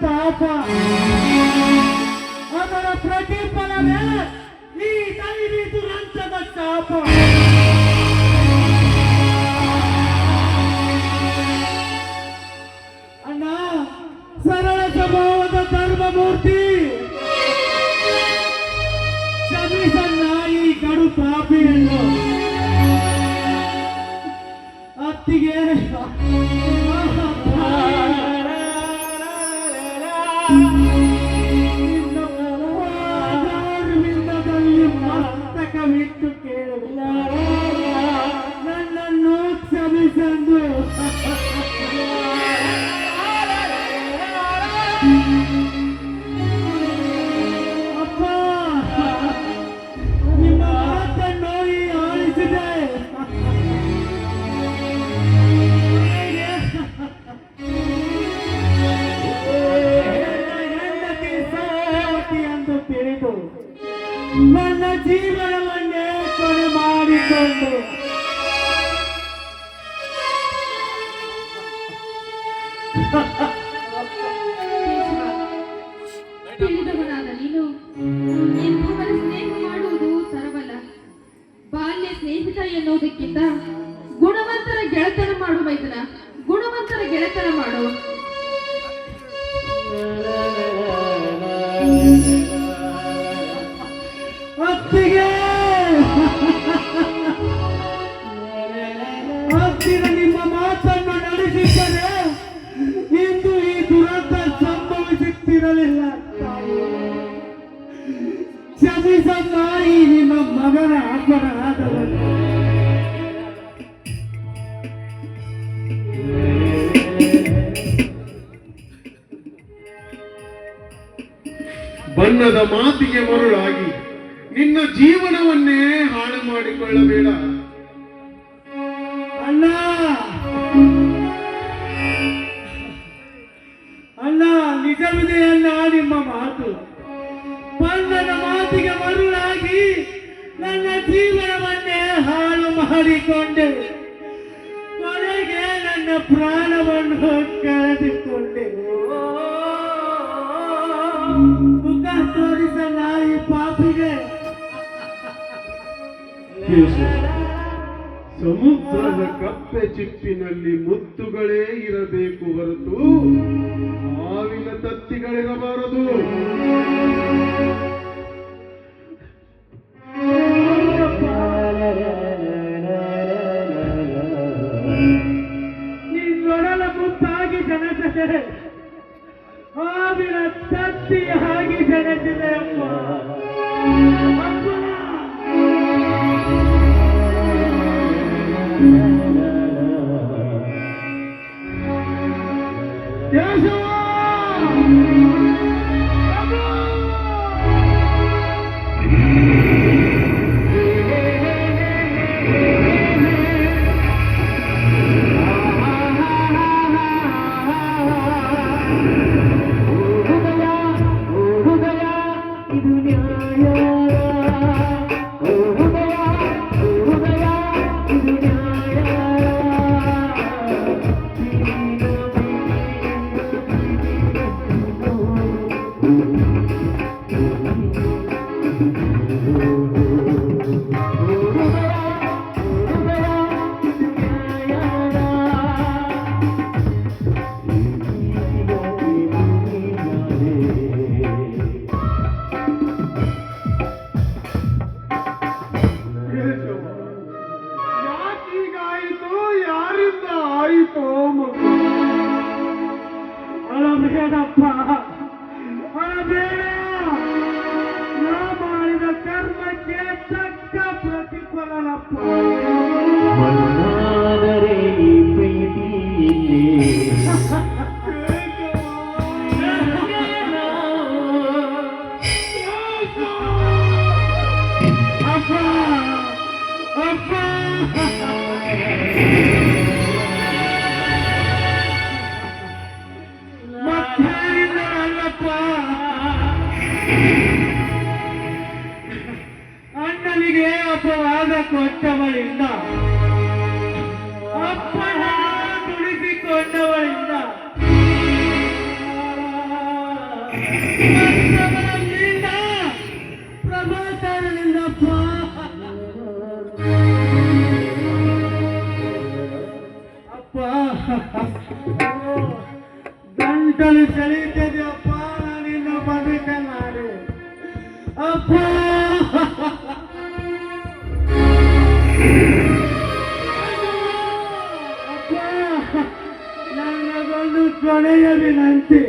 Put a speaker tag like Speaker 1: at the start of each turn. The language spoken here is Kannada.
Speaker 1: Papa. jogando capa. ತಿಳಿದು ನನ್ನ ಜೀವನವನ್ನೇ ಕೊನೆ ಮಾಡಿಕೊಂಡು
Speaker 2: ತಿಳಿದವನಾದ ನೀನು ಎಂಥವರ ಸ್ನೇಹ ಮಾಡುವುದು ಸರವಲ್ಲ ಬಾಲ್ಯ ಸ್ನೇಹಿತ ಎನ್ನುವುದಕ್ಕಿಂತ ಗುಣವಂತರ ಗೆಳೆತನ ಮಾಡು ಇದನ್ನ ಗುಣವಂತರ ಗೆಳೆತನ ಮಾಡು.
Speaker 3: ಬಣ್ಣದ ಮಾತಿಗೆ ಮರುಳಾಗಿ ನಿನ್ನ ಜೀವನವನ್ನೇ ಹಾಳು ಮಾಡಿಕೊಳ್ಳಬೇಡ
Speaker 1: ಜೀವನವನ್ನೇ ಹಾಳು ಮಾಡಿಕೊಂಡೆ. ಕೊನೆಗೆ ನನ್ನ ಪ್ರಾಣವನ್ನು ಕಳೆದುಕೊಂಡೆ. ಮುಖ ತೋರಿಸಲ್ಲ ನಾಯಿ ಪಾಪಿಗೆ.
Speaker 3: ಸಮುದ್ರದ ಕಪ್ಪೆ ಚಿಪ್ಪಿನಲ್ಲಿ ಮುತ್ತುಗಳೇ ಇರಬೇಕು ಹೊರತು, ಹಾವಿನ ತತ್ತಿಗಳಿರಬಾರದು.
Speaker 1: ಹಾವಿನ ತತ್ತಿ ಹಾಗೆ ಅಮ್ಮ ಅಮ್ಮ. Yeah. ಅಣ್ಣನಿಗೆ ಅಪವಾದ ಕೊಟ್ಟವಳಿಂದ ಅಪ್ಪನ ತುಳಿಸಿಕೊಂಡವಳಿಂದ ಅಪ್ಪ ಗಂಟಲು ಸೆಳೀತದೆ ಅಪ್ಪ. ನನ್ನದೊಂದು ಕೊನೆಯ ವಿನಂತಿ.